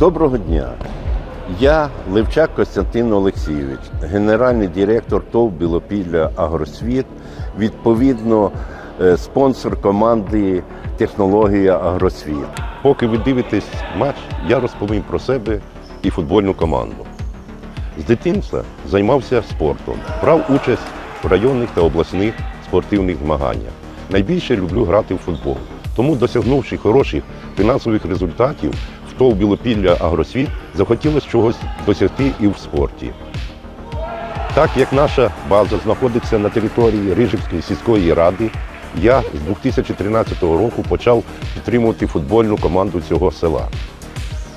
Доброго дня. Я Левчак Костянтин Олексійович, генеральний директор ТОВ Білопілля Агросвіт, відповідно е, спонсор команди Технологія Агросвіт. Поки ви дивитесь матч, я розповім про себе і футбольну команду. З дитинства займався спортом, брав участь в районних та обласних спортивних змаганнях. Найбільше люблю грати в футбол. Тому, досягнувши хороших фінансових результатів, ТОВ Білопілля Агросвіт захотілося чогось досягти і в спорті. Так як наша база знаходиться на території Рижівської сільської ради, я з 2013 року почав підтримувати футбольну команду цього села.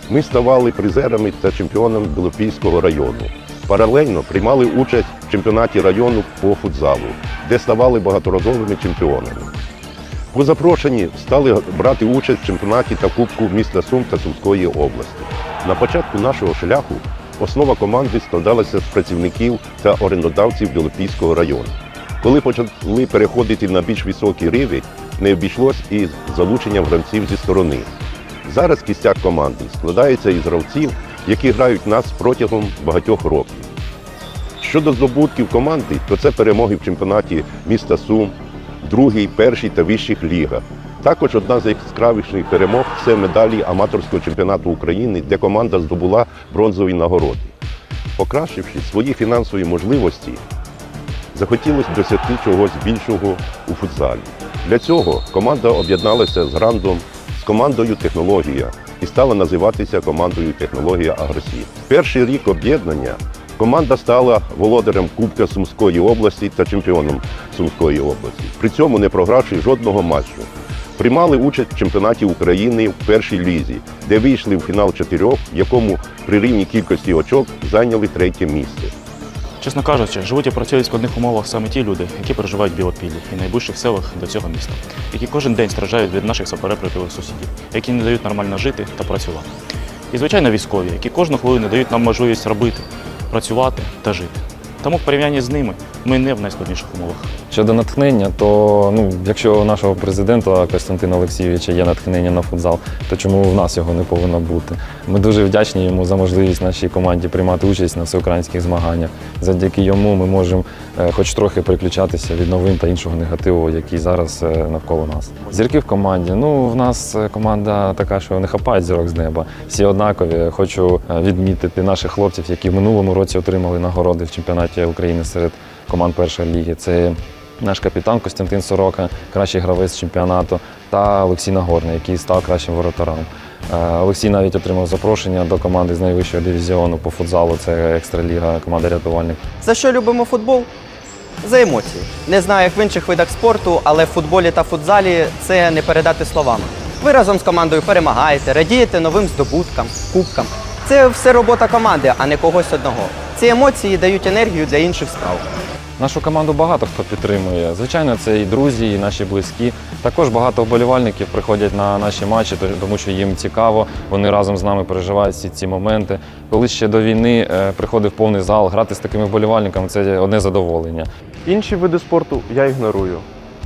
Ми ставали призерами та чемпіонами Білопільського району. Паралельно приймали участь в чемпіонаті району по футзалу, де ставали багаторазовими чемпіонами. По запрошенні стали брати участь в чемпіонаті та Кубку міста Сум та Сумської області. На початку нашого шляху основа команди складалася з працівників та орендодавців Білопільського району. Коли почали переходити на більш високий рівень, не обійшлось і з залученням гравців зі сторони. Зараз кістяк команди складається із гравців, які грають нас протягом багатьох років. Щодо здобутків команди, то це перемоги в чемпіонаті міста Сум, другій, першій та вищих лігах. Також одна з яскравіших перемог це медалі аматорського чемпіонату України, де команда здобула бронзові нагороди. Покращивши свої фінансові можливості, захотілося досягти чогось більшого у футзалі. Для цього команда об'єдналася з грандом, з командою Технологія і стала називатися командою Технологія Агросвіт. Перший рік об'єднання команда стала володарем Кубка Сумської області та чемпіоном Сумської області. При цьому не програвши жодного матчу. Приймали участь в чемпіонаті України в першій лізі, де вийшли в фінал чотирьох, в якому при рівній кількості очок зайняли третє місце. Чесно кажучи, живуть і працюють в складних умовах саме ті люди, які проживають в Білопіллі і найближчих селах до цього міста, які кожен день страждають від наших сапереплетових сусідів, які не дають нормально жити та працювати. І, звичайно, військові, які кожну хвилину дають нам можливість робити, працювати та жити. Тому в порівнянні з ними ми не в найскладніших умовах. Щодо натхнення, то ну, якщо у нашого президента Костянтина Олексійовича є натхнення на футзал, то чому в нас його не повинно бути? Ми дуже вдячні йому за можливість нашій команді приймати участь на всеукраїнських змаганнях. Завдяки йому ми можемо е, хоч трохи переключатися від новин та іншого негативу, який зараз е, навколо нас. Зірки в команді. Ну, в нас е, команда така, що не хапають зірок з неба. Всі однакові. Хочу відмітити наших хлопців, які в минулому році отримали нагороди в чемпіонаті України серед команд першої ліги. Це наш капітан Костянтин Сорока, кращий гравець чемпіонату, та Олексій Нагорний, який став кращим воротарем. Е, Олексій навіть отримав запрошення до команди з найвищого дивізіону по футзалу. Це екстраліга, команда рятувальник. За що любимо футбол? За емоції. Не знаю, як в інших видах спорту, але в футболі та футзалі це не передати словами. Ви разом з командою перемагаєте, радієте новим здобуткам, кубкам. Це все робота команди, а не когось одного. Ці емоції дають енергію для інших справ. Нашу команду багато хто підтримує. Звичайно, це і друзі, і наші близькі. Також багато вболівальників приходять на наші матчі, тому що їм цікаво. Вони разом з нами переживають всі ці моменти. Коли ще до війни е, приходив повний зал, грати з такими вболівальниками це одне задоволення. Інші види спорту я ігнорую.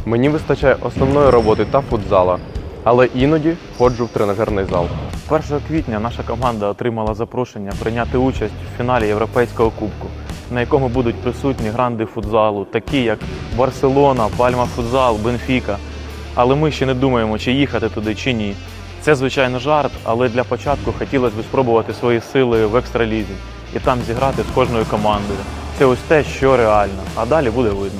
Мені вистачає основної роботи та футзала, але іноді ходжу в тренажерний зал. 1 квітня наша команда отримала запрошення прийняти участь в фіналі Європейського кубку, на якому будуть присутні гранди футзалу, такі як Барселона, Пальма Футзал, Бенфіка. Але ми ще не думаємо, чи їхати туди, чи ні. Це, звичайно, жарт, але для початку хотілося б спробувати свої сили в екстралізі і там зіграти з кожною командою. Це ось те, що реально, а далі буде видно.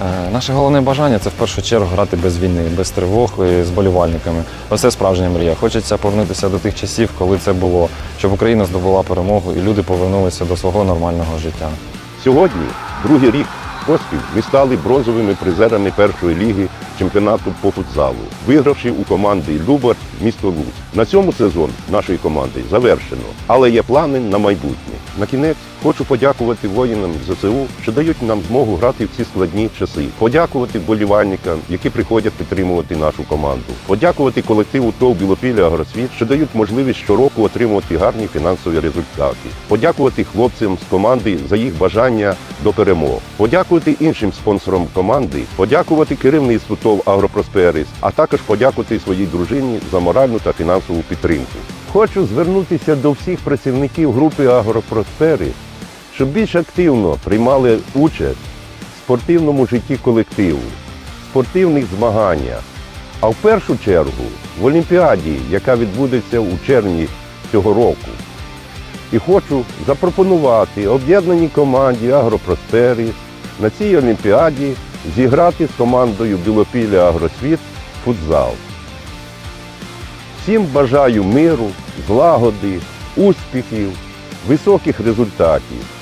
Е, Наше головне бажання це в першу чергу грати без війни, без тривог і з болівальниками. Оце справжня мрія. Хочеться повернутися до тих часів, коли це було, щоб Україна здобула перемогу і люди повернулися до свого нормального життя. Сьогодні, другий рік поспіль, ми стали бронзовими призерами першої ліги чемпіонату по футзалу, вигравши у команди Любар місто Луць. На цьому сезон нашої команди завершено, але є плани на майбутнє. На кінець хочу подякувати воїнам ЗСУ, що дають нам змогу грати в ці складні часи. Подякувати вболівальникам, які приходять підтримувати нашу команду. Подякувати колективу ТОВ Білопілля Агросвіт, що дають можливість щороку отримувати гарні фінансові результати. Подякувати хлопцям з команди за їх бажання до перемог. Подякувати іншим спонсорам команди, подякувати керівництву ТОВ Агропросперіс, а також подякувати своїй дружині за моральну та фінансову підтримку. Хочу звернутися до всіх працівників групи Агропроспери, щоб більш активно приймали участь в спортивному житті колективу, спортивних змаганнях, а в першу чергу в Олімпіаді, яка відбудеться у червні цього року. І хочу запропонувати об'єднаній команді Агропросперіс на цій Олімпіаді зіграти з командою Білопілля Агросвіт футзал. Всім бажаю миру, злагоди, успіхів, високих результатів.